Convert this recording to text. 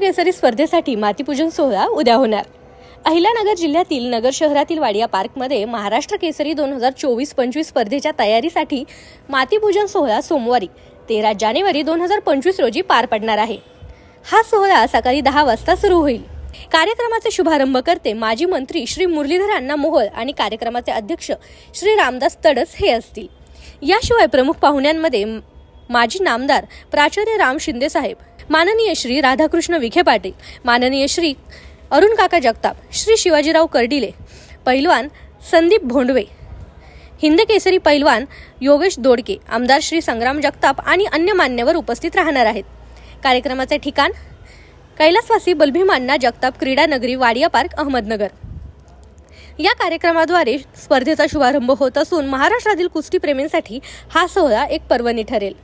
केसरी स्पर्धेसाठी मातीपूजन सोहळा उद्या होणार. अहिलानगर जिल्ह्यातील नगर शहरातील वाडिया पार्कमध्ये महाराष्ट्र केसरी दोन हजार चोवीस पंचवीस स्पर्धेच्या तयारीसाठी मातीपूजन सोहळा सोमवारी तेरा जानेवारी दोन हजार पंचवीस रोजी पार पडणार आहे. हा सोहळा सकाळी दहा वाजता सुरू होईल. कार्यक्रमाचे शुभारंभ करते माजी मंत्री श्री मुरलीधर अण्णा मोहोळ आणि कार्यक्रमाचे अध्यक्ष श्री रामदास तडस हे असतील. याशिवाय प्रमुख पाहुण्यांमध्ये माजी नामदार प्राचार्य राम शिंदे साहेब माननीय श्री राधाकृष्ण विखे पाटील माननीय श्री अरुण काका जगताप श्री शिवाजीराव कर्डिले पैलवान संदीप भोंडवे हिंद केसरी पैलवान योगेश दोडके आमदार श्री संग्राम जगताप आणि अन्य मान्यवर उपस्थित राहणार आहेत. कार्यक्रमाचे ठिकाण कैलासवासी बलभीमांना जगताप क्रीडा नगरी वाडिया पार्क अहमदनगर. या कार्यक्रमाद्वारे स्पर्धेचा शुभारंभ होत असून महाराष्ट्रातील कुस्तीप्रेमींसाठी हा सोहळा एक पर्वणी ठरेल.